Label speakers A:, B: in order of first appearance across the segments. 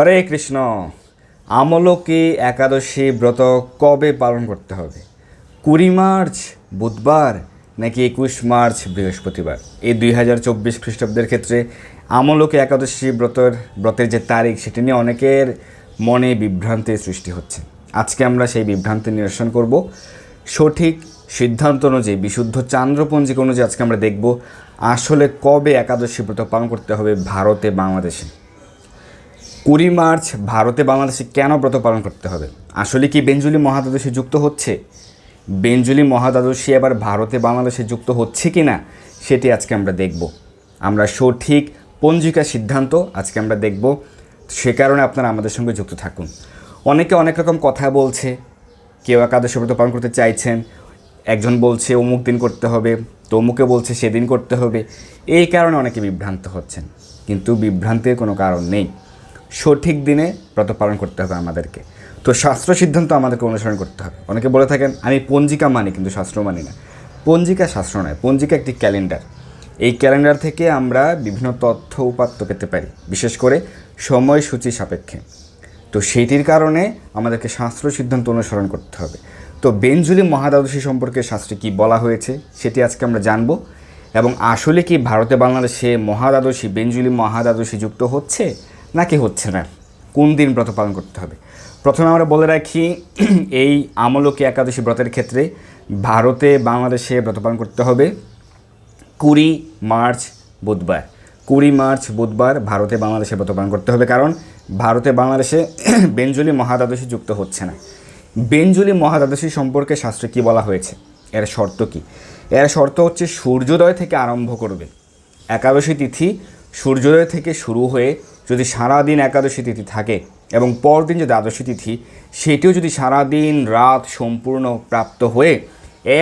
A: হরে কৃষ্ণ আমলকে একাদশী ব্রত কবে পালন করতে হবে কুড়ি মার্চ বুধবার নাকি একুশ মার্চ বৃহস্পতিবার এই দুই হাজার চব্বিশ খ্রিস্টাব্দের ক্ষেত্রে আমলকে একাদশী ব্রতের ব্রতের যে তারিখ সেটি নিয়ে অনেকের মনে বিভ্রান্তির সৃষ্টি হচ্ছে আজকে আমরা সেই বিভ্রান্তি নিরসন করব সঠিক সিদ্ধান্ত অনুযায়ী বিশুদ্ধ চান্দ্রপঞ্জিক অনুযায়ী আজকে আমরা দেখব আসলে কবে একাদশী ব্রত পালন করতে হবে ভারতে বাংলাদেশে কুড়ি মার্চ ভারতে বাংলাদেশে কেন ব্রত পালন করতে হবে আসলে কি বেঞ্জুলি মহাদ্বাদশী যুক্ত হচ্ছে বেঞ্জুলি মহাদ্বাদশী এবার ভারতে বাংলাদেশে যুক্ত হচ্ছে কি না সেটি আজকে আমরা দেখব আমরা সঠিক পঞ্জিকা সিদ্ধান্ত আজকে আমরা দেখব সে কারণে আপনারা আমাদের সঙ্গে যুক্ত থাকুন অনেকে অনেক রকম কথা বলছে কেউ একাদশী ব্রত পালন করতে চাইছেন একজন বলছে অমুক দিন করতে হবে তমুকে বলছে সেদিন করতে হবে এই কারণে অনেকে বিভ্রান্ত হচ্ছেন কিন্তু বিভ্রান্তির কোনো কারণ নেই সঠিক দিনে ব্রত পালন করতে হবে আমাদেরকে তো শাস্ত্র সিদ্ধান্ত আমাদেরকে অনুসরণ করতে হবে অনেকে বলে থাকেন আমি পঞ্জিকা মানি কিন্তু শাস্ত্র মানি না পঞ্জিকা শাস্ত্র নয় পঞ্জিকা একটি ক্যালেন্ডার এই ক্যালেন্ডার থেকে আমরা বিভিন্ন তথ্য উপাত্ত পেতে পারি বিশেষ করে সময়সূচি সাপেক্ষে তো সেইটির কারণে আমাদেরকে শাস্ত্র সিদ্ধান্ত অনুসরণ করতে হবে তো বেঞ্জুলি মহাদ্বাদশী সম্পর্কে শাস্ত্রে কি বলা হয়েছে সেটি আজকে আমরা জানব এবং আসলে কি ভারতে বাংলাদেশে মহাদ্বাদশী বেঞ্জুলি মহাদ্বাদশী যুক্ত হচ্ছে নাকি হচ্ছে না কোন দিন ব্রত পালন করতে হবে প্রথমে আমরা বলে রাখি এই আমলকি একাদশী ব্রতের ক্ষেত্রে ভারতে বাংলাদেশে ব্রত পালন করতে হবে কুড়ি মার্চ বুধবার কুড়ি মার্চ বুধবার ভারতে বাংলাদেশে ব্রত পালন করতে হবে কারণ ভারতে বাংলাদেশে বেঞ্জলি মহাদাদশী যুক্ত হচ্ছে না বেঞ্জলি মহাদাদশী সম্পর্কে শাস্ত্রে কী বলা হয়েছে এর শর্ত কি এর শর্ত হচ্ছে সূর্যোদয় থেকে আরম্ভ করবে একাদশী তিথি সূর্যোদয় থেকে শুরু হয়ে যদি সারাদিন একাদশী তিথি থাকে এবং পরদিন যে দ্বাদশী তিথি সেটিও যদি সারাদিন রাত সম্পূর্ণ প্রাপ্ত হয়ে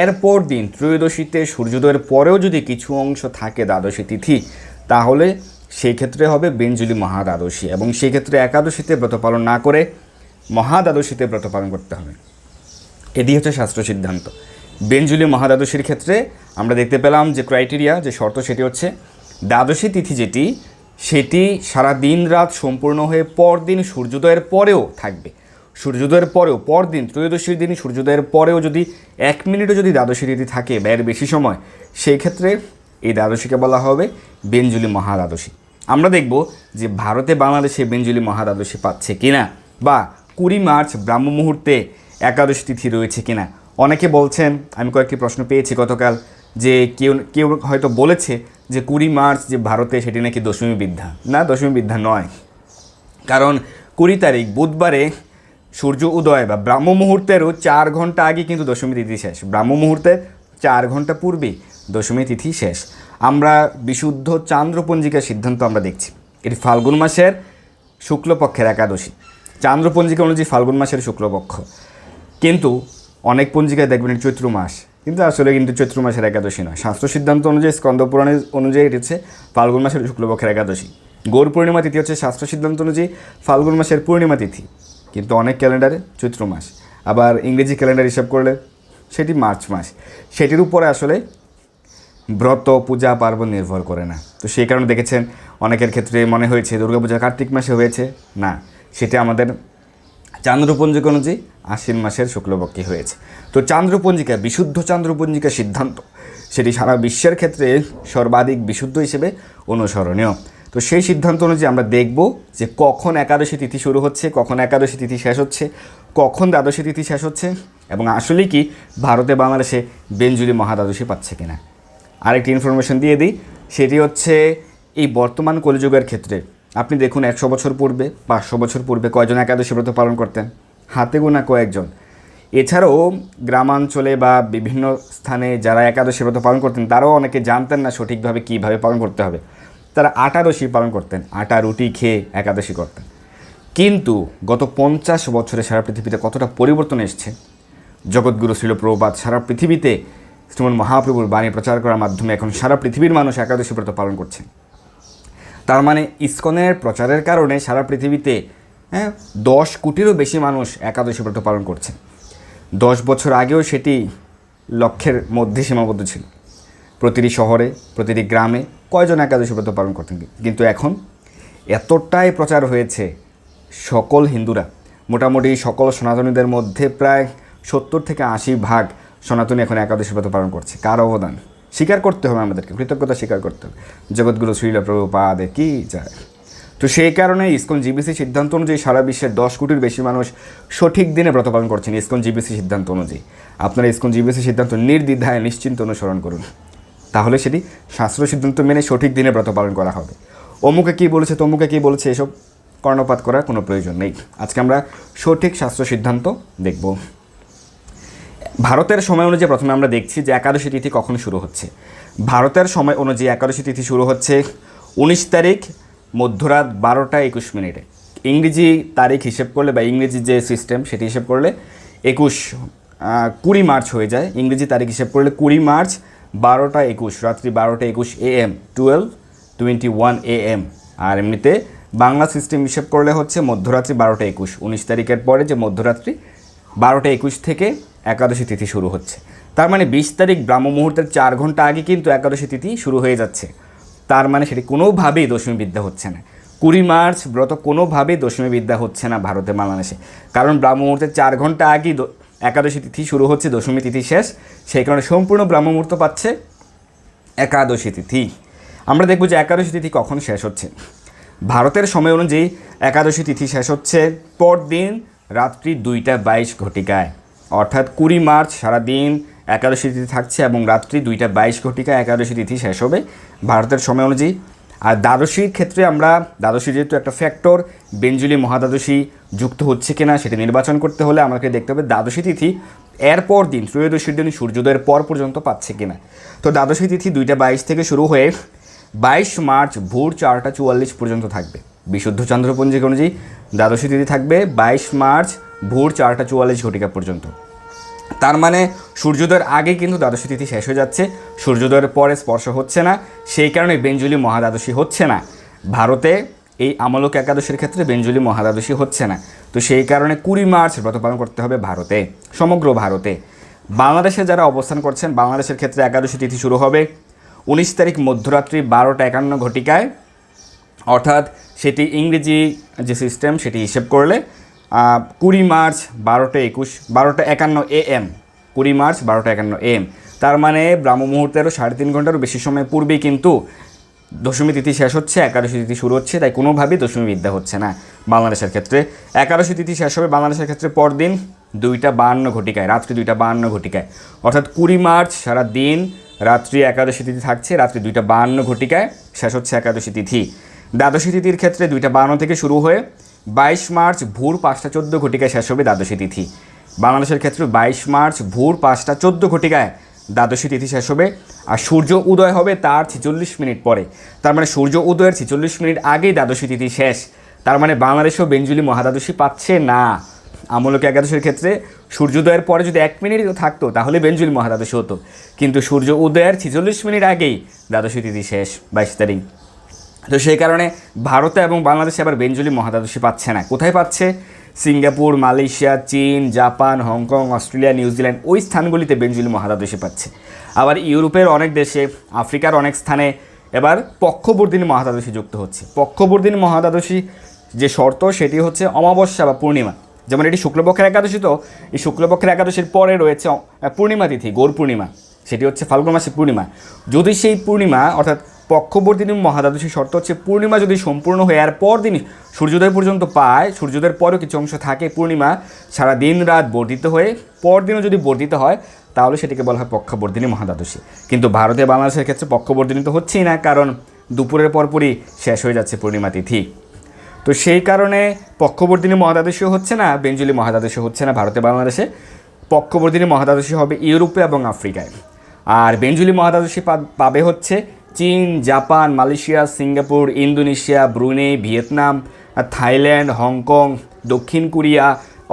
A: এরপর দিন ত্রয়োদশীতে সূর্যোদয়ের পরেও যদি কিছু অংশ থাকে দ্বাদশী তিথি তাহলে সেই ক্ষেত্রে হবে বেঞ্জুলি মহাদ্বাদশী এবং সেই ক্ষেত্রে একাদশীতে ব্রত পালন না করে মহাদ্বাদশীতে ব্রত পালন করতে হবে এটি হচ্ছে শাস্ত্র সিদ্ধান্ত বেঞ্জুলি মহাদ্বাদশীর ক্ষেত্রে আমরা দেখতে পেলাম যে ক্রাইটেরিয়া যে শর্ত সেটি হচ্ছে দ্বাদশী তিথি যেটি সেটি সারা দিন রাত সম্পূর্ণ হয়ে পরদিন সূর্যোদয়ের পরেও থাকবে সূর্যোদয়ের পরেও পরদিন ত্রয়োদশীর দিন সূর্যোদয়ের পরেও যদি এক মিনিটও যদি দ্বাদশী তিথি থাকে ব্যয়ের বেশি সময় সেই ক্ষেত্রে এই দ্বাদশীকে বলা হবে বেঞ্জুলি মহাদ্বাদশী আমরা দেখব যে ভারতে বাংলাদেশে বেঞ্জুলি মহাদ্বাদশী পাচ্ছে কিনা বা কুড়ি মার্চ ব্রাহ্ম মুহূর্তে একাদশ তিথি রয়েছে কিনা অনেকে বলছেন আমি কয়েকটি প্রশ্ন পেয়েছি গতকাল যে কেউ কেউ হয়তো বলেছে যে কুড়ি মার্চ যে ভারতে সেটি নাকি দশমী বিদ্যা না দশমী বিদ্যা নয় কারণ কুড়ি তারিখ বুধবারে সূর্য উদয় বা ব্রাহ্ম মুহূর্তেরও চার ঘন্টা আগে কিন্তু দশমী তিথি শেষ ব্রাহ্ম মুহূর্তে চার ঘন্টা পূর্বেই দশমী তিথি শেষ আমরা বিশুদ্ধ চান্দ্রপঞ্জিকার সিদ্ধান্ত আমরা দেখছি এটি ফাল্গুন মাসের শুক্লপক্ষের একাদশী চান্দ্রপঞ্জিকা অনুযায়ী ফাল্গুন মাসের শুক্লপক্ষ কিন্তু অনেক পঞ্জিকায় দেখবেন চৈত্র মাস কিন্তু আসলে কিন্তু চৈত্র মাসের একাদশী নয় শাস্ত্র সিদ্ধান্ত অনুযায়ী স্কন্দ পুরাণে অনুযায়ী এটি হচ্ছে ফাল্গুন মাসের শুক্লপক্ষের একাদশী গৌর পূর্ণিমা তিথি হচ্ছে শাস্ত্র সিদ্ধান্ত অনুযায়ী ফাল্গুন মাসের পূর্ণিমা তিথি কিন্তু অনেক ক্যালেন্ডারে চৈত্র মাস আবার ইংরেজি ক্যালেন্ডার হিসাব করলে সেটি মার্চ মাস সেটির উপরে আসলে ব্রত পূজা পার্বণ নির্ভর করে না তো সেই কারণে দেখেছেন অনেকের ক্ষেত্রে মনে হয়েছে দুর্গাপূজা কার্তিক মাসে হয়েছে না সেটা আমাদের চান্দ্রপঞ্জিকা অনুযায়ী আশ্বিন মাসের শুক্লপক্ষী হয়েছে তো চান্দ্রপঞ্জিকা বিশুদ্ধ চান্দ্রপঞ্জিকা সিদ্ধান্ত সেটি সারা বিশ্বের ক্ষেত্রে সর্বাধিক বিশুদ্ধ হিসেবে অনুসরণীয় তো সেই সিদ্ধান্ত অনুযায়ী আমরা দেখব যে কখন একাদশী তিথি শুরু হচ্ছে কখন একাদশী তিথি শেষ হচ্ছে কখন দ্বাদশী তিথি শেষ হচ্ছে এবং আসলে কি ভারতে বাংলাদেশে বেঞ্জুরি মহাদ্বাদশী পাচ্ছে কিনা আরেকটি ইনফরমেশন দিয়ে দিই সেটি হচ্ছে এই বর্তমান কলিযুগের ক্ষেত্রে আপনি দেখুন একশো বছর পূর্বে পাঁচশো বছর পূর্বে কয়জন একাদশী ব্রত পালন করতেন হাতে গোনা কয়েকজন এছাড়াও গ্রামাঞ্চলে বা বিভিন্ন স্থানে যারা একাদশী ব্রত পালন করতেন তারাও অনেকে জানতেন না সঠিকভাবে কীভাবে পালন করতে হবে তারা আটাদশী পালন করতেন আটা রুটি খেয়ে একাদশী করতেন কিন্তু গত পঞ্চাশ বছরে সারা পৃথিবীতে কতটা পরিবর্তন এসছে জগৎগুরু শিলপ্রপাত সারা পৃথিবীতে শ্রীমন মহাপ্রভুর বাণী প্রচার করার মাধ্যমে এখন সারা পৃথিবীর মানুষ একাদশী ব্রত পালন করছেন তার মানে ইস্কনের প্রচারের কারণে সারা পৃথিবীতে হ্যাঁ দশ কোটিরও বেশি মানুষ একাদশী ব্রত পালন করছে দশ বছর আগেও সেটি লক্ষ্যের মধ্যে সীমাবদ্ধ ছিল প্রতিটি শহরে প্রতিটি গ্রামে কয়জন একাদশী ব্রত পালন করতেন কিন্তু এখন এতটাই প্রচার হয়েছে সকল হিন্দুরা মোটামুটি সকল সনাতনীদের মধ্যে প্রায় সত্তর থেকে আশি ভাগ সনাতনী এখন একাদশী ব্রত পালন করছে কার অবদান স্বীকার করতে হবে আমাদেরকে কৃতজ্ঞতা স্বীকার করতে হবে জগৎগুলো শ্রীল প্রভুপাদে কি যায় তো সেই কারণে ইসকন জিবিসি সিদ্ধান্ত অনুযায়ী সারা বিশ্বের দশ কোটির বেশি মানুষ সঠিক দিনে ব্রত পালন করছেন ইসকন জিবিসি সিদ্ধান্ত অনুযায়ী আপনারা ইসকন জিবিসি সিদ্ধান্ত নির্দ্বিধায় নিশ্চিন্ত অনুসরণ করুন তাহলে সেটি শাস্ত্র সিদ্ধান্ত মেনে সঠিক দিনে ব্রত পালন করা হবে অমুকে কী বলেছে তমুকে কী বলেছে এসব কর্ণপাত করার কোনো প্রয়োজন নেই আজকে আমরা সঠিক শাস্ত্র সিদ্ধান্ত দেখব ভারতের সময় অনুযায়ী প্রথমে আমরা দেখছি যে একাদশী তিথি কখন শুরু হচ্ছে ভারতের সময় অনুযায়ী একাদশী তিথি শুরু হচ্ছে উনিশ তারিখ মধ্যরাত বারোটা একুশ মিনিটে ইংরেজি তারিখ হিসেব করলে বা ইংরেজি যে সিস্টেম সেটি হিসেব করলে একুশ কুড়ি মার্চ হয়ে যায় ইংরেজি তারিখ হিসেব করলে কুড়ি মার্চ বারোটা একুশ রাত্রি বারোটা একুশ A M twelve twenty one A M আর এমনিতে বাংলা সিস্টেম হিসেব করলে হচ্ছে মধ্যরাত্রি বারোটা একুশ উনিশ তারিখের পরে যে মধ্যরাত্রি বারোটা একুশ থেকে একাদশী তিথি শুরু হচ্ছে তার মানে বিশ তারিখ ব্রাহ্ম মুহূর্তের চার ঘন্টা আগে কিন্তু একাদশী তিথি শুরু হয়ে যাচ্ছে তার মানে সেটি কোনোভাবেই দশমী বিদ্যা হচ্ছে না কুড়ি মার্চ ব্রত কোনোভাবেই দশমী বিদ্যা হচ্ছে না ভারতে বাংলাদেশে কারণ ব্রাহ্ম মুহূর্তের চার ঘন্টা আগেই একাদশী তিথি শুরু হচ্ছে দশমী তিথি শেষ সেই কারণে সম্পূর্ণ ব্রাহ্ম মুহূর্ত পাচ্ছে একাদশী তিথি আমরা দেখব যে একাদশী তিথি কখন শেষ হচ্ছে ভারতের সময় অনুযায়ী একাদশী তিথি শেষ হচ্ছে পরদিন রাত্রি দুইটা বাইশ ঘটিকায় অর্থাৎ কুড়ি মার্চ সারাদিন একাদশী তিথি থাকছে এবং রাত্রি দুইটা বাইশ ঘটিকা একাদশী তিথি শেষ হবে ভারতের সময় অনুযায়ী আর দ্বাদশীর ক্ষেত্রে আমরা দ্বাদশী যেহেতু একটা ফ্যাক্টর বেঞ্জুলি মহাদ্বাদশী যুক্ত হচ্ছে কিনা সেটা নির্বাচন করতে হলে আমাকে দেখতে হবে দ্বাদশী তিথি এরপর দিন ত্রয়োদশীর দিন সূর্যোদয়ের পর পর্যন্ত পাচ্ছে কিনা তো দ্বাদশী তিথি দুইটা বাইশ থেকে শুরু হয়ে বাইশ মার্চ ভোর চারটা চুয়াল্লিশ পর্যন্ত থাকবে বিশুদ্ধ চন্দ্রপঞ্জিকা অনুযায়ী দ্বাদশী তিথি থাকবে বাইশ মার্চ ভোর চারটা চুয়াল্লিশ ঘটিকা পর্যন্ত তার মানে সূর্যোদয়ের আগে কিন্তু দ্বাদশী তিথি শেষ হয়ে যাচ্ছে সূর্যোদয়ের পরে স্পর্শ হচ্ছে না সেই কারণে বেঞ্জুলি মহাদ্বাদশী হচ্ছে না ভারতে এই আমলক একাদশীর ক্ষেত্রে বেঞ্জুলি মহাদ্বাদশী হচ্ছে না তো সেই কারণে কুড়ি মার্চ ব্রত পালন করতে হবে ভারতে সমগ্র ভারতে বাংলাদেশে যারা অবস্থান করছেন বাংলাদেশের ক্ষেত্রে একাদশী তিথি শুরু হবে উনিশ তারিখ মধ্যরাত্রি বারোটা একান্ন ঘটিকায় অর্থাৎ সেটি ইংরেজি যে সিস্টেম সেটি হিসেব করলে কুড়ি মার্চ বারোটা একুশ বারোটা একান্ন এ এম কুড়ি মার্চ বারোটা একান্ন এ এম তার মানে ব্রাহ্ম মুহূর্তেরও সাড়ে তিন ঘন্টারও বেশি সময় পূর্বেই কিন্তু দশমী তিথি শেষ হচ্ছে একাদশী তিথি শুরু হচ্ছে তাই কোনোভাবেই দশমী বিদ্যা হচ্ছে না বাংলাদেশের ক্ষেত্রে একাদশী তিথি শেষ হবে বাংলাদেশের ক্ষেত্রে পরদিন দুইটা বান্ন ঘটিকায় রাত্রি দুইটা বাহান্ন ঘটিকায় অর্থাৎ কুড়ি মার্চ সারা দিন রাত্রি একাদশী তিথি থাকছে রাত্রি দুইটা বাহান্ন ঘটিকায় শেষ হচ্ছে একাদশী তিথি দ্বাদশী তিথির ক্ষেত্রে দুইটা বান্ন থেকে শুরু হয়ে বাইশ মার্চ ভোর পাঁচটা চোদ্দ ঘটিকায় শেষ হবে দ্বাদশী তিথি বাংলাদেশের ক্ষেত্রে বাইশ মার্চ ভোর পাঁচটা চোদ্দ ঘটিকায় দ্বাদশী তিথি শেষ হবে আর সূর্য উদয় হবে তার ছেচল্লিশ মিনিট পরে তার মানে সূর্য উদয়ের ছেচল্লিশ মিনিট আগেই দ্বাদশী তিথি শেষ তার মানে বাংলাদেশও বেঞ্জুলি মহাদ্বাদশী পাচ্ছে না আমলক একাদশের ক্ষেত্রে সূর্যোদয়ের পরে যদি এক মিনিট থাকতো তাহলে বেঞ্জুলি মহাদ্বাদশী হতো কিন্তু সূর্য উদয়ের ছেচল্লিশ মিনিট আগেই দ্বাদশী তিথি শেষ বাইশ তারিখ তো সেই কারণে ভারতে এবং বাংলাদেশে আবার বেঞ্জলি মহাদাদশী পাচ্ছে না কোথায় পাচ্ছে সিঙ্গাপুর মালয়েশিয়া চীন জাপান হংকং অস্ট্রেলিয়া নিউজিল্যান্ড ওই স্থানগুলিতে বেঞ্জলি মহাদাদশী পাচ্ছে আবার ইউরোপের অনেক দেশে আফ্রিকার অনেক স্থানে এবার পক্ষবর্দিন মহাদাদশী যুক্ত হচ্ছে পক্ষবর্দিন মহাদাদশী যে শর্ত সেটি হচ্ছে অমাবস্যা বা পূর্ণিমা যেমন এটি শুক্লপক্ষের একাদশী তো এই শুক্লপক্ষের একাদশীর পরে রয়েছে পূর্ণিমা তিথি গৌর পূর্ণিমা সেটি হচ্ছে ফাল্গুন মাসের পূর্ণিমা যদি সেই পূর্ণিমা অর্থাৎ দিন মহাদ্বাদশী শর্ত হচ্ছে পূর্ণিমা যদি সম্পূর্ণ হয়ে আর পরদিনই সূর্যোদয় পর্যন্ত পায় সূর্যোদয়ের পরেও কিছু অংশ থাকে পূর্ণিমা সারা দিন রাত বর্ধিত হয়ে পরদিনও যদি বর্ধিত হয় তাহলে সেটিকে বলা হয় পক্ষবর্ধিনী মহাদশী কিন্তু ভারতে বাংলাদেশের ক্ষেত্রে পক্ষবর্ধিনী তো হচ্ছেই না কারণ দুপুরের পরপরই শেষ হয়ে যাচ্ছে পূর্ণিমা তিথি তো সেই কারণে পক্ষবর্ধিনী মহাদ্বাদশীও হচ্ছে না বেঞ্জলি মহাদ্বাদশী হচ্ছে না ভারতে বাংলাদেশে পক্ষবর্ধিনী মহাদশী হবে ইউরোপে এবং আফ্রিকায় আর বেঞ্জুলি মহাদ্বাদশী পাবে হচ্ছে চীন Japan Malaysia Singapore Indonesia Brunei Vietnam Thailand Hong Kong দক্ষিণ কোরিয়া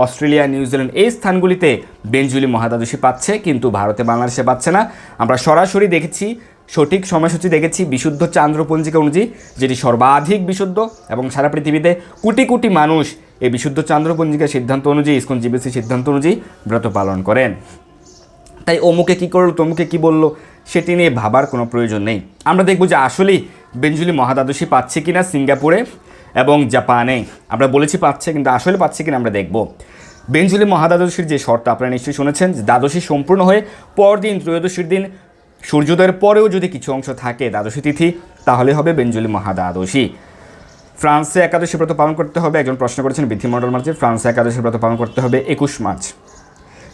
A: অস্ট্রেলিয়া নিউজিল্যান্ড এই স্থানগুলিতে বেঞ্জুলি মহাদাদশী পাচ্ছে কিন্তু ভারতে বাংলাদেশে পাচ্ছে না আমরা সরাসরি দেখেছি সঠিক সময়সূচি দেখেছি বিশুদ্ধ চান্দ্রপঞ্জিকা অনুযায়ী যেটি সর্বাধিক বিশুদ্ধ এবং সারা পৃথিবীতে কোটি কোটি মানুষ এই বিশুদ্ধ চান্দ্রপঞ্জিকার সিদ্ধান্ত অনুযায়ী ইস্কন জিবিসি সিদ্ধান্ত অনুযায়ী ব্রত পালন করেন তাই অমুকে কী করলো তমুকে কি বললো সেটি নিয়ে ভাবার কোনো প্রয়োজন নেই আমরা দেখব যে আসলেই বেঞ্জুলি মহাদ্বাদশী পাচ্ছে কি না সিঙ্গাপুরে এবং জাপানে আমরা বলেছি পাচ্ছে কিন্তু আসলে পাচ্ছে কিনা আমরা দেখব বেঞ্জুলি মহাদ্বাদশীর যে শর্ত আপনারা নিশ্চয়ই শুনেছেন যে দ্বাদশী সম্পূর্ণ হয়ে পরদিন ত্রয়োদশীর দিন সূর্যোদয়ের পরেও যদি কিছু অংশ থাকে দ্বাদশী তিথি তাহলে হবে বেঞ্জুলি মহাদ্বাদশী ফ্রান্সে একাদশী ব্রত পালন করতে হবে একজন প্রশ্ন করেছেন বিধিমণ্ডল মার্চে ফ্রান্সে একাদশী ব্রত পালন করতে হবে একুশ মার্চ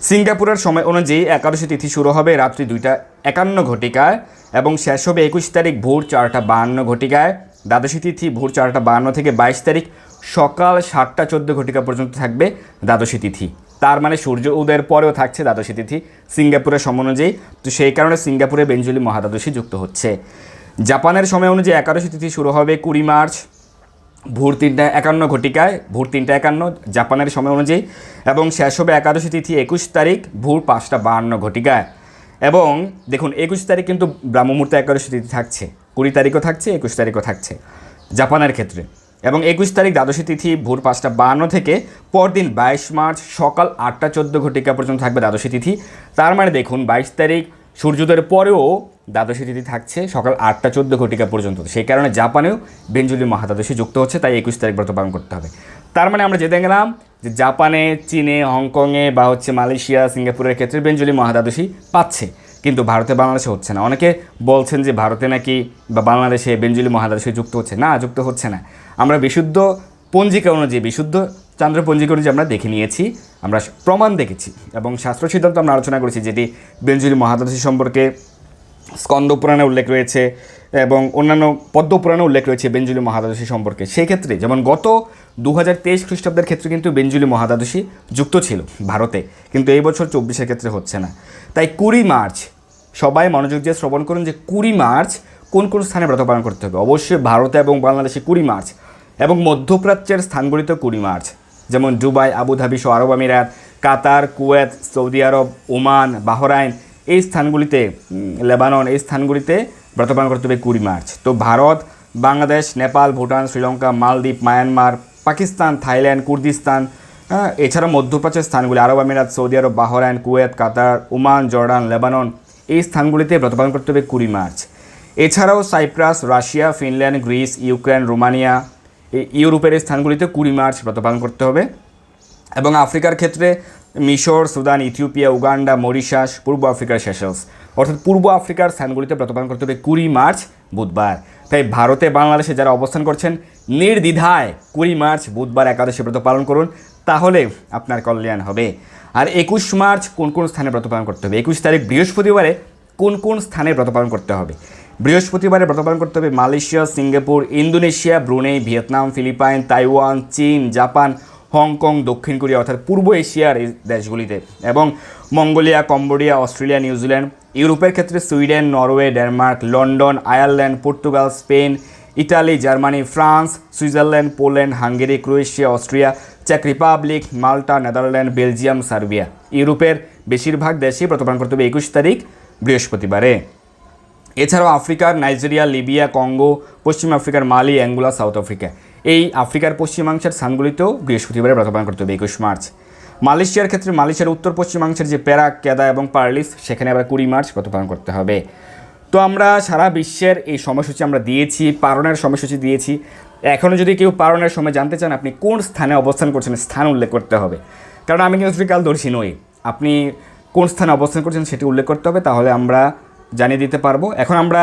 A: সিঙ্গাপুরের সময় অনুযায়ী একাদশী তিথি শুরু হবে রাত্রি দুইটা একান্ন ঘটিকায় এবং শেষ হবে একুশ তারিখ ভোর চারটা বাহান্ন ঘটিকায় দ্বাদশী তিথি ভোর চারটা বাহান্ন থেকে বাইশ তারিখ সকাল সাতটা চোদ্দো ঘটিকা পর্যন্ত থাকবে দ্বাদশী তিথি তার মানে সূর্য উদয়ের পরেও থাকছে দ্বাদশী তিথি সিঙ্গাপুরের সময় অনুযায়ী তো সেই কারণে সিঙ্গাপুরে বেঞ্জলি মহাদ্বাদশী যুক্ত হচ্ছে জাপানের সময় অনুযায়ী একাদশী তিথি শুরু হবে কুড়ি মার্চ ভোর তিনটা একান্ন ঘটিকায় ভোর তিনটা একান্ন জাপানের সময় অনুযায়ী এবং শেষ হবে একাদশী তিথি একুশ তারিখ ভোর পাঁচটা বাহান্ন ঘটিকায় এবং দেখুন একুশ তারিখ কিন্তু ব্রাহ্মমূর্তে একাদশী তিথি থাকছে কুড়ি তারিখও থাকছে একুশ তারিখও থাকছে জাপানের ক্ষেত্রে এবং একুশ তারিখ দ্বাদশী তিথি ভোর পাঁচটা বাহান্ন থেকে পরদিন বাইশ মার্চ সকাল আটটা চোদ্দো ঘটিকা পর্যন্ত থাকবে দ্বাদশী তিথি তার মানে দেখুন বাইশ তারিখ সূর্যোদয়ের পরেও দ্বাদশী তিথি থাকছে সকাল আটটা চোদ্দো ঘটিকা পর্যন্ত সেই কারণে জাপানেও বেঞ্জুলি মহাদ্বাদশী যুক্ত হচ্ছে তাই একুশ তারিখ ব্রত পালন করতে হবে তার মানে আমরা জেনে গেলাম যে জাপানে চীনে হংকংয়ে বা হচ্ছে মালয়েশিয়া সিঙ্গাপুরের ক্ষেত্রে বেঞ্জুলি মহাদ্বাদশী পাচ্ছে কিন্তু ভারতে বাংলাদেশে হচ্ছে না অনেকে বলছেন যে ভারতে নাকি বা বাংলাদেশে বেঞ্জুলি মহাদ্বাদশী যুক্ত হচ্ছে না যুক্ত হচ্ছে না আমরা বিশুদ্ধ পঞ্জিকা অনুযায়ী বিশুদ্ধ পঞ্জিকা অনুযায়ী আমরা দেখে নিয়েছি আমরা প্রমাণ দেখেছি এবং শাস্ত্র সিদ্ধান্ত আমরা আলোচনা করেছি যেটি বেঞ্জুলি মহাদ্বাদশী সম্পর্কে স্কন্দপুরাণে উল্লেখ রয়েছে এবং অন্যান্য পদ্মপুরাণে উল্লেখ রয়েছে বেঞ্জুলি মহাদাদশী সম্পর্কে সেই ক্ষেত্রে যেমন গত দু হাজার তেইশ খ্রিস্টাব্দের ক্ষেত্রে কিন্তু বেঞ্জুলি মহাদাদশী যুক্ত ছিল ভারতে কিন্তু এই বছর চব্বিশের ক্ষেত্রে হচ্ছে না তাই কুড়ি মার্চ সবাই মনোযোগ দিয়ে শ্রবণ করুন যে কুড়ি মার্চ কোন কোন স্থানে ব্রত পালন করতে হবে অবশ্যই ভারতে এবং বাংলাদেশে কুড়ি মার্চ এবং মধ্যপ্রাচ্যের স্থানগুলিতে কুড়ি মার্চ যেমন দুবাই আবুধাবি সহ আরব আমিরাত কাতার কুয়েত সৌদি আরব ওমান বাহরাইন এই স্থানগুলিতে লেবানন এই স্থানগুলিতে ব্রতপান করতে হবে কুড়ি মার্চ তো ভারত বাংলাদেশ নেপাল ভুটান শ্রীলঙ্কা মালদ্বীপ মায়ানমার পাকিস্তান থাইল্যান্ড কুর্দিস্তান হ্যাঁ, এছাড়া মধ্যপ্রাচ্যের স্থানগুলি আরব আমিরাত সৌদি আরব Bahrain Kuwait Qatar Oman Jordan Lebanon এই স্থানগুলিতে পালন করতে হবে কুড়ি মার্চ এছাড়াও Cyprus Russia Finland Greece Ukraine Romania ইউরোপের স্থানগুলিতে কুড়ি মার্চ পালন করতে হবে এবং আফ্রিকার ক্ষেত্রে মিশর সুদান ইথিওপিয়া উগান্ডা মরিশাস পূর্ব আফ্রিকার সেশলস অর্থাৎ পূর্ব আফ্রিকার স্থানগুলিতে ব্রতপান করতে হবে কুড়ি মার্চ বুধবার তাই ভারতে বাংলাদেশে যারা অবস্থান করছেন নির্দ্বিধায় কুড়ি মার্চ বুধবার একাদশী ব্রত পালন করুন তাহলে আপনার কল্যাণ হবে আর একুশ মার্চ কোন কোন স্থানে ব্রত পালন করতে হবে একুশ তারিখ বৃহস্পতিবারে কোন কোন স্থানে ব্রত পালন করতে হবে বৃহস্পতিবারে ব্রত পালন করতে হবে Malaysia Singapore Indonesia Brunei Vietnam Philippine Taiwan চীন জাপান হংকং দক্ষিণ কোরিয়া অর্থাৎ পূর্ব এশিয়ার এই দেশগুলিতে এবং মঙ্গোলিয়া কম্বোডিয়া অস্ট্রেলিয়া নিউজিল্যান্ড ইউরোপের ক্ষেত্রে Sweden Norway Denmark London Ireland Portugal Spain Italy Germany France Switzerland Poland Hungary Croatia Austria চেক Republic Malta Netherland Belgium Serbia ইউরোপের বেশিরভাগ দেশই প্রত্যাপন করতে হবে একুশ তারিখ বৃহস্পতিবারে এছাড়াও আফ্রিকার নাইজেরিয়া লিবিয়া কঙ্গো পশ্চিম আফ্রিকার মালি অ্যাঙ্গোলা সাউথ আফ্রিকা এই আফ্রিকার পশ্চিমাংশের স্থানগুলিতেও বৃহস্পতিবারে ব্রতপালন করতে হবে একুশ মার্চ মালয়েশিয়ার ক্ষেত্রে মালয়েশিয়ার উত্তর পশ্চিমাংশের যে প্যারা কেদা এবং পার্লিস সেখানে আবার কুড়ি মার্চ ব্রতপালন করতে হবে তো আমরা সারা বিশ্বের এই সময়সূচি আমরা দিয়েছি পারণের সময়সূচি দিয়েছি এখনও যদি কেউ পারণের সময় জানতে চান আপনি কোন স্থানে অবস্থান করছেন স্থান উল্লেখ করতে হবে কারণ আমি কিন্তু ধরছি নই আপনি কোন স্থানে অবস্থান করছেন সেটি উল্লেখ করতে হবে তাহলে আমরা জানিয়ে দিতে পারবো এখন আমরা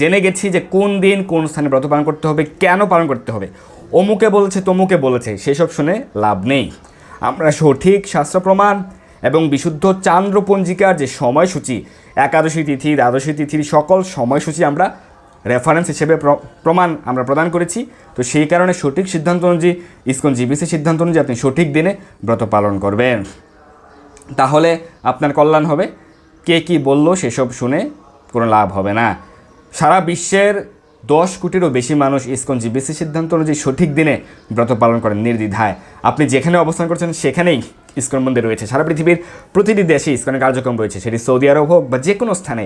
A: জেনে গেছি যে কোন দিন কোন স্থানে ব্রত পালন করতে হবে কেন পালন করতে হবে অমুকে বলেছে তমুকে বলেছে সেসব শুনে লাভ নেই আমরা সঠিক শাস্ত্র প্রমাণ এবং বিশুদ্ধ চান্দ্রপঞ্জিকার যে সময়সূচি একাদশী তিথি দ্বাদশী তিথির সকল সময়সূচি আমরা রেফারেন্স হিসেবে প্রমাণ আমরা প্রদান করেছি তো সেই কারণে সঠিক সিদ্ধান্ত অনুযায়ী ইস্কন জিবিসি সিদ্ধান্ত অনুযায়ী আপনি সঠিক দিনে ব্রত পালন করবেন তাহলে আপনার কল্যাণ হবে কে কি বলল সেসব শুনে কোনো লাভ হবে না সারা বিশ্বের দশ কোটিরও বেশি মানুষ ইসকন জিবিসি সিদ্ধান্ত অনুযায়ী সঠিক দিনে ব্রত পালন করেন নির্দ্বিধায় আপনি যেখানে অবস্থান করছেন সেখানেই ইসকন মন্দির রয়েছে সারা পৃথিবীর প্রতিটি দেশে ইসকনের কার্যক্রম রয়েছে সেটি সৌদি আরব হোক বা যে কোনো স্থানে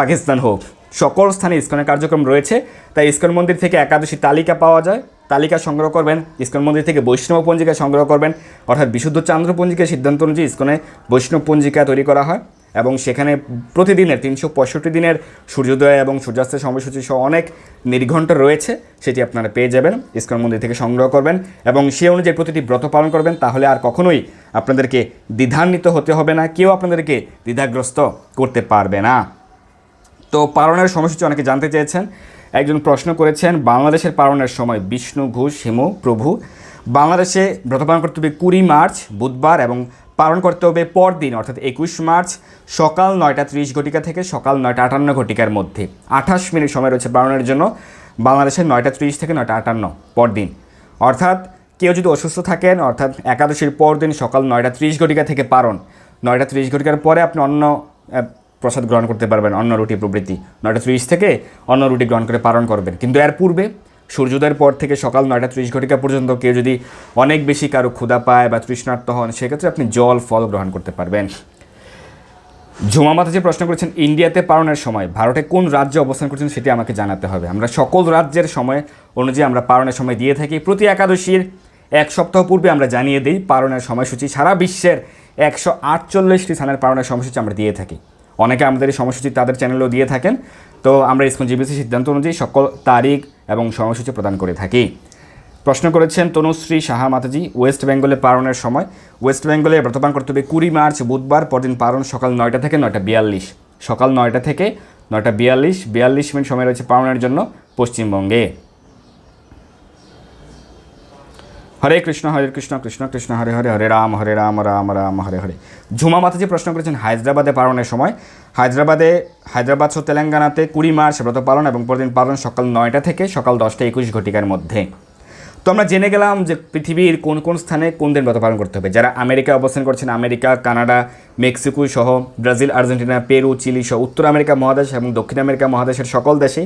A: পাকিস্তান হোক সকল স্থানে ইসকনের কার্যক্রম রয়েছে তাই ইসকন মন্দির থেকে একাদশী তালিকা পাওয়া যায় তালিকা সংগ্রহ করবেন ইসকন মন্দির থেকে বৈষ্ণব পঞ্জিকা সংগ্রহ করবেন অর্থাৎ বিশুদ্ধ চান্দ্র সিদ্ধান্ত অনুযায়ী ইসকনে বৈষ্ণব পঞ্জিকা তৈরি করা হয় এবং সেখানে প্রতিদিনের তিনশো পঁয়ষট্টি দিনের সূর্যোদয় এবং সূর্যাস্তের সময়সূচি সহ অনেক নির্ঘণ্ট রয়েছে সেটি আপনারা পেয়ে যাবেন ইস্কন মন্দির থেকে সংগ্রহ করবেন এবং সে অনুযায়ী প্রতিটি ব্রত পালন করবেন তাহলে আর কখনোই আপনাদেরকে দ্বিধান্বিত হতে হবে না কেউ আপনাদেরকে দ্বিধাগ্রস্ত করতে পারবে না তো পালনের সময়সূচি অনেকে জানতে চেয়েছেন একজন প্রশ্ন করেছেন বাংলাদেশের পালনের সময় বিষ্ণু ঘোষ হিমু প্রভু বাংলাদেশে ব্রত পালন করতে হবে কুড়ি মার্চ বুধবার এবং পালন করতে হবে পরদিন অর্থাৎ একুশ মার্চ সকাল নয়টা ত্রিশ ঘটিকা থেকে সকাল নয়টা আটান্ন ঘটিকার মধ্যে আঠাশ মিনিট সময় রয়েছে পালনের জন্য বাংলাদেশের নয়টা ত্রিশ থেকে নয়টা আটান্ন পরদিন অর্থাৎ কেউ যদি অসুস্থ থাকেন অর্থাৎ একাদশীর পরদিন সকাল নয়টা ত্রিশ ঘটিকা থেকে পারণ নয়টা ত্রিশ ঘটিকার পরে আপনি অন্য প্রসাদ গ্রহণ করতে পারবেন অন্য রুটি প্রবৃত্তি নয়টা ত্রিশ থেকে অন্য রুটি গ্রহণ করে পালন করবেন কিন্তু এর পূর্বে সূর্যোদয়ের পর থেকে সকাল নয়টা ত্রিশ ঘটিকা পর্যন্ত কেউ যদি অনেক বেশি কারো ক্ষুদা পায় বা তৃষ্ণার্ত হন সেক্ষেত্রে আপনি জল ফল গ্রহণ করতে পারবেন ঝুমা মাথা যে প্রশ্ন করেছেন ইন্ডিয়াতে পালনের সময় ভারতে কোন রাজ্যে অবস্থান করছেন সেটি আমাকে জানাতে হবে আমরা সকল রাজ্যের সময় অনুযায়ী আমরা পালনের সময় দিয়ে থাকি প্রতি একাদশীর এক সপ্তাহ পূর্বে আমরা জানিয়ে দিই পালনের সময়সূচি সারা বিশ্বের একশো আটচল্লিশটি স্থানের পালনের সময়সূচি আমরা দিয়ে থাকি অনেকে আমাদের এই সময়সূচি তাদের চ্যানেলেও দিয়ে থাকেন তো আমরা স্কুল জিবিসি সিদ্ধান্ত অনুযায়ী সকল তারিখ এবং সময়সূচি প্রদান করে থাকি প্রশ্ন করেছেন তনুশ্রী সাহা মাতাজি ওয়েস্ট বেঙ্গলে পারণের সময় ওয়েস্ট বেঙ্গলে ব্রতপান করতে হবে কুড়ি মার্চ বুধবার পরদিন পারণ সকাল নয়টা থেকে নয়টা বিয়াল্লিশ সকাল নয়টা থেকে নয়টা বিয়াল্লিশ বিয়াল্লিশ মিনিট সময় রয়েছে পারণের জন্য পশ্চিমবঙ্গে হরে কৃষ্ণ হরে কৃষ্ণ কৃষ্ণ কৃষ্ণ হরে হরে হরে রাম হরে রাম রাম রাম হরে হরে ঝুমা যে প্রশ্ন করেছেন হায়দ্রাবাদে পালনের সময় হায়দ্রাবাদে হায়দ্রাবাদ সহ তেলেঙ্গানাতে কুড়ি মার্চ ব্রত পালন এবং পরদিন পালন সকাল নয়টা থেকে সকাল দশটা একুশ ঘটিকার মধ্যে তো আমরা জেনে গেলাম যে পৃথিবীর কোন কোন স্থানে কোন দিন ব্রত পালন করতে হবে যারা আমেরিকা অবস্থান করছেন আমেরিকা কানাডা মেক্সিকো সহ ব্রাজিল আর্জেন্টিনা পেরু চিলি সহ উত্তর আমেরিকা মহাদেশ এবং দক্ষিণ আমেরিকা মহাদেশের সকল দেশে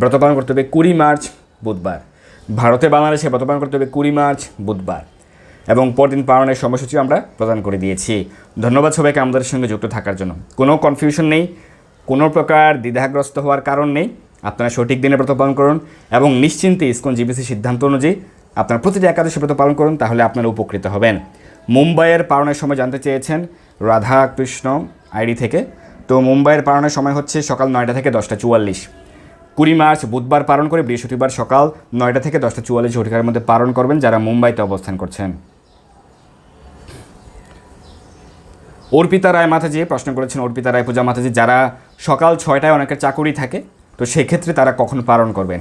A: ব্রত পালন করতে হবে কুড়ি মার্চ বুধবার ভারতে বাংলাদেশে প্রত্যাপন করতে হবে কুড়ি মার্চ বুধবার এবং পরদিন পালনের সময়সূচিও আমরা প্রদান করে দিয়েছি ধন্যবাদ সবাইকে আমাদের সঙ্গে যুক্ত থাকার জন্য কোনো কনফিউশন নেই কোনো প্রকার দ্বিধাগ্রস্ত হওয়ার কারণ নেই আপনারা সঠিক দিনে ব্রত পালন করুন এবং নিশ্চিন্তে ইসকন জিবিসি সিদ্ধান্ত অনুযায়ী আপনার প্রতিটি একাদশী ব্রত পালন করুন তাহলে আপনারা উপকৃত হবেন মুম্বাইয়ের পালনের সময় জানতে চেয়েছেন রাধা কৃষ্ণ আইডি থেকে তো মুম্বাইয়ের পালনের সময় হচ্ছে সকাল নয়টা থেকে দশটা চুয়াল্লিশ কুড়ি মার্চ বুধবার পালন করে বৃহস্পতিবার সকাল নয়টা থেকে দশটা চুয়াল্লিশ ঘটিকার মধ্যে পালন করবেন যারা মুম্বাইতে অবস্থান করছেন অর্পিতা রায় মাথাজি প্রশ্ন করেছেন অর্পিতা রায় পূজা মাথাজি যারা সকাল ছয়টায় অনেকের চাকুরি থাকে তো সেক্ষেত্রে তারা কখন পালন করবেন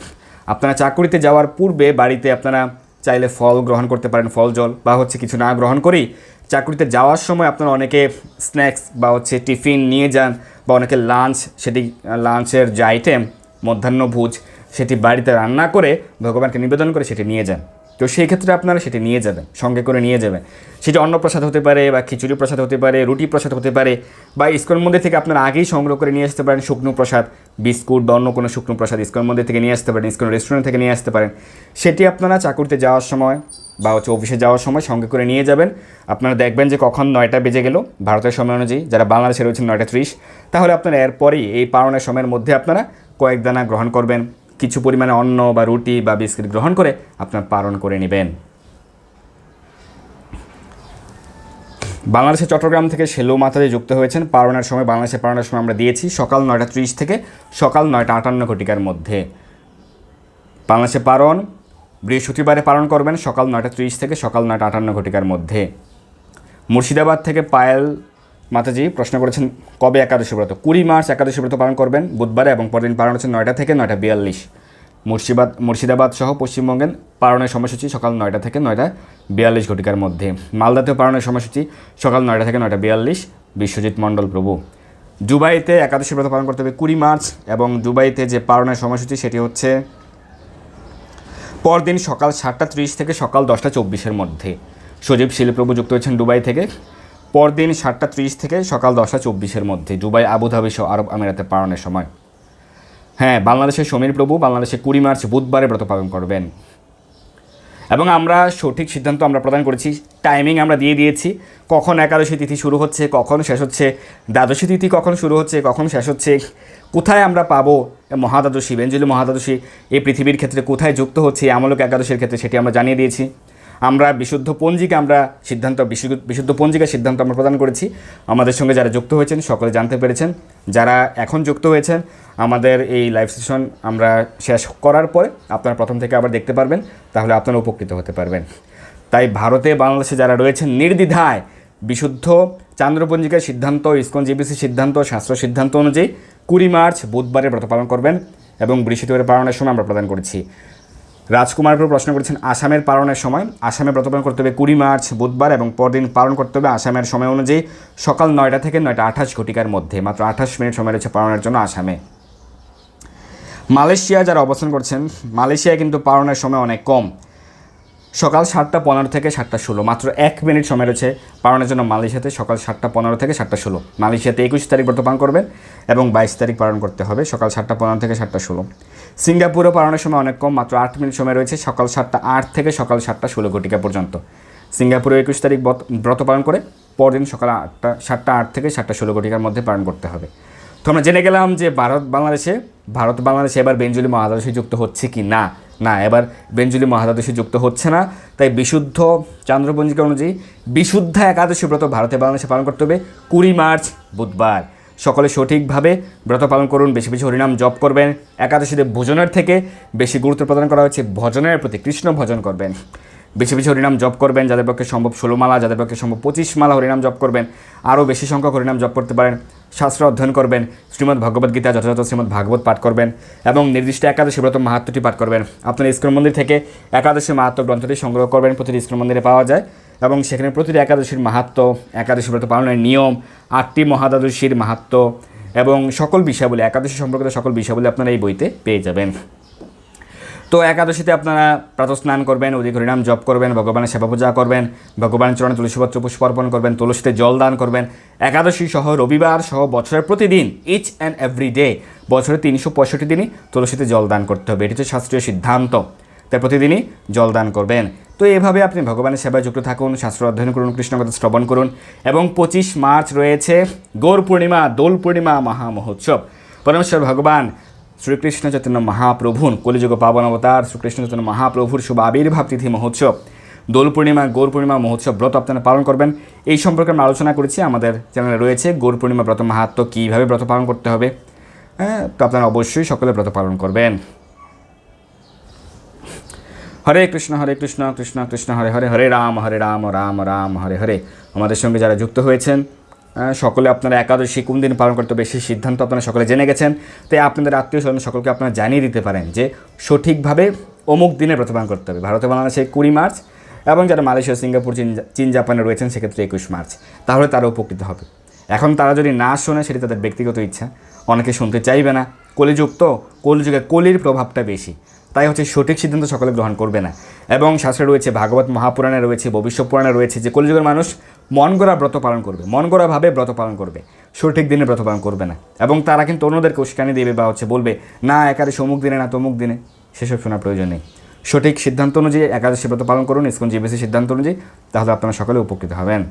A: আপনারা চাকুরিতে যাওয়ার পূর্বে বাড়িতে আপনারা চাইলে ফল গ্রহণ করতে পারেন ফল জল বা হচ্ছে কিছু না গ্রহণ করেই চাকুরিতে যাওয়ার সময় আপনারা অনেকে স্ন্যাক্স বা হচ্ছে টিফিন নিয়ে যান বা অনেকে লাঞ্চ সেটি লাঞ্চের যে আইটেম মধ্যাহ্নভোজ সেটি বাড়িতে রান্না করে ভগবানকে নিবেদন করে সেটি নিয়ে যান তো সেই ক্ষেত্রে আপনারা সেটি নিয়ে যাবেন সঙ্গে করে নিয়ে যাবেন সেটি অন্নপ্রসাদ হতে পারে বা খিচুড়ি প্রসাদ হতে পারে রুটি প্রসাদ হতে পারে বা ইস্কন মন্দির থেকে আপনারা আগেই সংগ্রহ করে নিয়ে আসতে পারেন শুকনো প্রসাদ বিস্কুট বা অন্য কোনো শুকনো প্রসাদ ইস্কন মন্দির থেকে নিয়ে আসতে পারেন ইস্কন রেস্টুরেন্ট থেকে নিয়ে আসতে পারেন সেটি আপনারা চাকুরিতে যাওয়ার সময় বা হচ্ছে অফিসে যাওয়ার সময় সঙ্গে করে নিয়ে যাবেন আপনারা দেখবেন যে কখন নয়টা বেজে গেল ভারতের সময় অনুযায়ী যারা বাংলাদেশে রয়েছেন নয়টা ত্রিশ তাহলে আপনারা এরপরেই এই পালনের সময়ের মধ্যে আপনারা কয়েক দানা গ্রহণ করবেন কিছু পরিমাণে অন্ন বা রুটি বা বিস্কিট গ্রহণ করে আপনার পালন করে নেবেন বাংলাদেশের চট্টগ্রাম থেকে সেলু মাতাদি যুক্ত হয়েছেন পারণের সময় বাংলাদেশে পারণের সময় আমরা দিয়েছি সকাল নয়টা ত্রিশ থেকে সকাল নয়টা আটান্ন ঘটিকার মধ্যে বাংলাদেশে পারণ বৃহস্পতিবারে পালন করবেন সকাল নয়টা ত্রিশ থেকে সকাল নয়টা আটান্ন ঘটিকার মধ্যে মুর্শিদাবাদ থেকে পায়েল মাতাজি প্রশ্ন করেছেন কবে একাদশী ব্রত কুড়ি মার্চ একাদশী ব্রত পালন করবেন বুধবারে এবং পরের দিন পালন হচ্ছে নয়টা থেকে নয়টা বিয়াল্লিশ মুর্শিদাবাদ মুর্শিদাবাদ সহ পশ্চিমবঙ্গের পালনের সময়সূচি সকাল নয়টা থেকে নয়টা বিয়াল্লিশ ঘটিকার মধ্যে মালদাতেও পালনের সময়সূচি সকাল নয়টা থেকে নয়টা বিয়াল্লিশ বিশ্বজিৎ মণ্ডল প্রভু জুবাইতে একাদশী ব্রত পালন করতে হবে কুড়ি মার্চ এবং জুবাইতে যে পালনের সময়সূচি সেটি হচ্ছে পরদিন সকাল সাতটা ত্রিশ থেকে সকাল দশটা চব্বিশের মধ্যে সজীব শিলপ্রভু যুক্ত হয়েছেন দুবাই থেকে পরদিন সাতটা ত্রিশ থেকে সকাল দশটা চব্বিশের মধ্যে দুবাই আবুধাবি সহ আরব আমিরাতে পালনের সময় হ্যাঁ বাংলাদেশের সমীর প্রভু বাংলাদেশে কুড়ি মার্চ বুধবারে ব্রত পালন করবেন এবং আমরা সঠিক সিদ্ধান্ত আমরা প্রদান করেছি টাইমিং আমরা দিয়ে দিয়েছি কখন একাদশী তিথি শুরু হচ্ছে কখন শেষ হচ্ছে দ্বাদশী তিথি কখন শুরু হচ্ছে কখন শেষ হচ্ছে কোথায় আমরা পাবো মহাদ্বাদশী বেঞ্জলি মহাদ্বাদশী এই পৃথিবীর ক্ষেত্রে কোথায় যুক্ত হচ্ছে আমলক একাদশীর ক্ষেত্রে সেটি আমরা জানিয়ে দিয়েছি আমরা বিশুদ্ধ পঞ্জিকা আমরা সিদ্ধান্ত বিশুদ্ধ পঞ্জিকা সিদ্ধান্ত আমরা প্রদান করেছি আমাদের সঙ্গে যারা যুক্ত হয়েছেন সকলে জানতে পেরেছেন যারা এখন যুক্ত হয়েছেন আমাদের এই লাইভ সেশন আমরা শেষ করার পরে আপনারা প্রথম থেকে আবার দেখতে পারবেন তাহলে আপনারা উপকৃত হতে পারবেন তাই ভারতে বাংলাদেশে যারা রয়েছেন নির্দ্বিধায় বিশুদ্ধ চান্দ্রপঞ্জিকার সিদ্ধান্ত ইস্কন জিবিসি সিদ্ধান্ত শাস্ত্র সিদ্ধান্ত অনুযায়ী কুড়ি মার্চ বুধবারে ব্রত পালন করবেন এবং বৃষ্টি পালনের সময় আমরা প্রদান করেছি রাজকুমার উপর প্রশ্ন করেছেন আসামের পালনের সময় আসামে ব্রতপালন করতে হবে কুড়ি মার্চ বুধবার এবং পরদিন পালন করতে হবে আসামের সময় অনুযায়ী সকাল নয়টা থেকে নয়টা আঠাশ ঘটিকার মধ্যে মাত্র আঠাশ মিনিট সময় রয়েছে পালনের জন্য আসামে মালয়েশিয়া যারা অবস্থান করছেন মালয়েশিয়ায় কিন্তু পালনের সময় অনেক কম সকাল সাতটা পনেরো থেকে সাতটা ষোলো মাত্র এক মিনিট সময় রয়েছে পালনের জন্য মালয়েশিয়াতে সকাল সাতটা পনেরো থেকে সাতটা ষোলো মালয়েশিয়াতে একুশ তারিখ ব্রত পালন করবেন এবং বাইশ তারিখ পালন করতে হবে সকাল সাতটা পনেরো থেকে সাতটা ষোলো সিঙ্গাপুরও পাড়ানোর সময় অনেক কম মাত্র আট মিনিট সময় রয়েছে সকাল সাতটা আট থেকে সকাল সাতটা ষোলো ঘটিকা পর্যন্ত সিঙ্গাপুরে একুশ তারিখ ব্রত পালন করে পরদিন সকাল আটটা সাতটা আট থেকে সাতটা ষোলো ঘটিকার মধ্যে পালন করতে হবে তো আমরা জেনে গেলাম যে ভারত বাংলাদেশে ভারত বাংলাদেশে এবার বেঞ্জুলি মহাদেশে যুক্ত হচ্ছে কি না না এবার বেঞ্জুলি মহাদেশে যুক্ত হচ্ছে না তাই বিশুদ্ধ চন্দ্রপঞ্জিকা অনুযায়ী বিশুদ্ধ একাদশী ব্রত ভারতে বাংলাদেশে পালন করতে হবে কুড়ি মার্চ বুধবার সকলে সঠিকভাবে ব্রত পালন করুন বেশি বেশি হরিনাম জপ করবেন একাদশীতে ভোজনের থেকে বেশি গুরুত্ব প্রদান করা হচ্ছে ভজনের প্রতি কৃষ্ণ ভজন করবেন বেশি বেশি হরিনাম জপ করবেন যাদের পক্ষে সম্ভব ষোলো মালা যাদের পক্ষে সম্ভব পঁচিশ মালা হরিনাম জপ করবেন আরও বেশি সংখ্যক হরিনাম জপ করতে পারেন শাস্ত্র অধ্যয়ন করবেন শ্রীমদ গীতা যথাযথ শ্রীমদ ভাগবত পাঠ করবেন এবং নির্দিষ্ট একাদশী ব্রত মাহাত্মটি পাঠ করবেন আপনার ইস্কন মন্দির থেকে একাদশী মাহাত্ম গ্রন্থটি সংগ্রহ করবেন প্রতিটি ইস্কন মন্দিরে পাওয়া যায় এবং সেখানে প্রতিটি একাদশীর মাহাত্ম একাদশী ব্রত পালনের নিয়ম আটটি মহাদাদশীর মাহাত্ম এবং সকল বিষয়াবলী একাদশী সম্পর্কিত সকল বিষয়াবলী আপনারা এই বইতে পেয়ে যাবেন তো একাদশীতে আপনারা স্নান করবেন অধিক হরিনাম জপ করবেন ভগবানের সেবা পূজা করবেন ভগবানের চরণে তুলসীপত্র পুষ্পর্পণ করবেন তুলসীতে জল দান করবেন একাদশী সহ রবিবার সহ বছরের প্রতিদিন ইচ অ্যান্ড এভরি ডে বছরে তিনশো পঁয়ষট্টি দিনই তুলসীতে জল দান করতে হবে এটি হচ্ছে শাস্ত্রীয় সিদ্ধান্ত তাই প্রতিদিনই জল দান করবেন তো এভাবে আপনি ভগবানের সেবায় যুক্ত থাকুন শাস্ত্র অধ্যয়ন করুন কৃষ্ণকথা শ্রবণ করুন এবং পঁচিশ মার্চ রয়েছে গৌর পূর্ণিমা দোল পূর্ণিমা মহা মহোৎসব পরমেশ্বর ভগবান শ্রীকৃষ্ণ চৈতন্য মহাপ্রভুর কলিযুগ পাবন অবতার শ্রীকৃষ্ণ চৈতন্য মহাপ্রভুর শুভ আবির্ভাব তিথি মহোৎসব দোল পূর্ণিমা গৌর পূর্ণিমা মহোৎসব ব্রত আপনারা পালন করবেন এই সম্পর্কে আমরা আলোচনা করেছি আমাদের চ্যানেলে রয়েছে গৌর পূর্ণিমা ব্রত মাহাত্ম কীভাবে ব্রত পালন করতে হবে হ্যাঁ তো আপনারা অবশ্যই সকলে ব্রত পালন করবেন হরে কৃষ্ণ হরে কৃষ্ণ কৃষ্ণ কৃষ্ণ হরে হরে হরে রাম হরে রাম রাম রাম হরে হরে আমাদের সঙ্গে যারা যুক্ত হয়েছেন সকলে আপনারা একাদশী কোন দিন পালন করতে বেশি সিদ্ধান্ত আপনারা সকলে জেনে গেছেন তাই আপনাদের আত্মীয় স্বজন সকলকে আপনারা জানিয়ে দিতে পারেন যে সঠিকভাবে অমুক দিনে প্রতিপালন করতে হবে ভারতে বাংলাদেশে কুড়ি মার্চ এবং যারা মালয়েশিয়া সিঙ্গাপুর চীন চীন জাপানে রয়েছেন সেক্ষেত্রে একুশ মার্চ তাহলে তারা উপকৃত হবে এখন তারা যদি না শোনে সেটি তাদের ব্যক্তিগত ইচ্ছা অনেকে শুনতে চাইবে না কলিযুক্ত কলিযুগে কলির প্রভাবটা বেশি তাই হচ্ছে সঠিক সিদ্ধান্ত সকলে গ্রহণ করবে না এবং শাস্ত্রে রয়েছে ভাগবত মহাপুরাণে রয়েছে ভবিষ্য পুরাণে রয়েছে যে কলিযুগের মানুষ মন গড়া ব্রত পালন করবে মন গড়াভাবে ব্রত পালন করবে সঠিক দিনে ব্রত পালন করবে না এবং তারা কিন্তু অন্যদেরকে উস্কানি দেবে বা হচ্ছে বলবে না একারে সমুখ দিনে না তমুক দিনে সেসব শোনার প্রয়োজন নেই সঠিক সিদ্ধান্ত অনুযায়ী একাদশী ব্রত পালন করুন ইস্কন জিবিসি সিদ্ধান্ত অনুযায়ী তাহলে আপনারা সকলে উপকৃত হবেন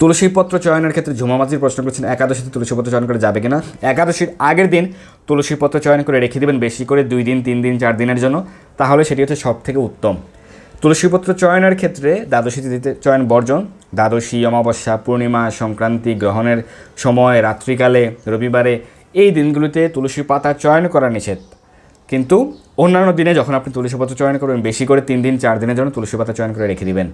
A: তুলসীপত্র চয়নের ক্ষেত্রে ঝুমামাজির প্রশ্ন করছেন একাদশীতে তুলসীপত্র চয়ন করে যাবে কিনা একাদশীর আগের দিন তুলসীপত্র চয়ন করে রেখে দেবেন বেশি করে দুই দিন তিন দিন চার দিনের জন্য তাহলে সেটি হচ্ছে সব থেকে উত্তম তুলসীপত্র চয়নের ক্ষেত্রে দ্বাদশী তিথিতে চয়ন বর্জন দ্বাদশী অমাবস্যা পূর্ণিমা সংক্রান্তি গ্রহণের সময় রাত্রিকালে রবিবারে এই দিনগুলিতে তুলসী পাতা চয়ন করা নিষেধ কিন্তু অন্যান্য দিনে যখন আপনি তুলসী পাতা চয়ন করবেন বেশি করে তিন দিন চার দিনের জন্য তুলসী পাতা চয়ন করে রেখে দিবেন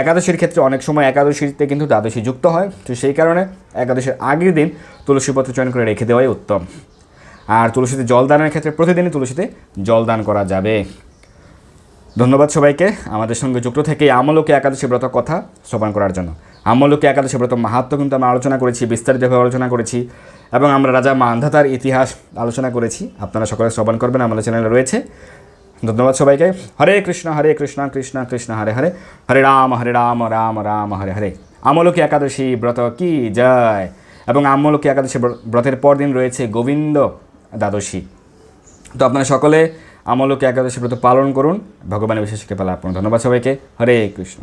A: একাদশীর ক্ষেত্রে অনেক সময় একাদশীতে কিন্তু দ্বাদশী যুক্ত হয় তো সেই কারণে একাদশীর আগের দিন তুলসী পাতা চয়ন করে রেখে দেওয়াই উত্তম আর তুলসীতে জলদানের ক্ষেত্রে প্রতিদিনই তুলসীতে জলদান করা যাবে ধন্যবাদ সবাইকে আমাদের সঙ্গে যুক্ত থেকে আমলকে একাদশী ব্রত কথা শ্রবণ করার জন্য আমলকে একাদশী ব্রত মাহাত্ম কিন্তু আমরা আলোচনা করেছি বিস্তারিতভাবে আলোচনা করেছি এবং আমরা রাজা মান্ধাতার ইতিহাস আলোচনা করেছি আপনারা সকলে শ্রবণ করবেন আমাদের চ্যানেলে রয়েছে ধন্যবাদ সবাইকে হরে কৃষ্ণ হরে কৃষ্ণ কৃষ্ণ কৃষ্ণ হরে হরে হরে রাম হরে রাম রাম রাম হরে হরে আমলকী একাদশী ব্রত কি জয় এবং আমলকী একাদশী ব্রতের পর দিন রয়েছে গোবিন্দ দ্বাদশী তো আপনারা সকলে আমলকী একাদশী ব্রত পালন করুন ভগবানের বিশেষ কৃপা আপনার ধন্যবাদ সবাইকে হরে কৃষ্ণ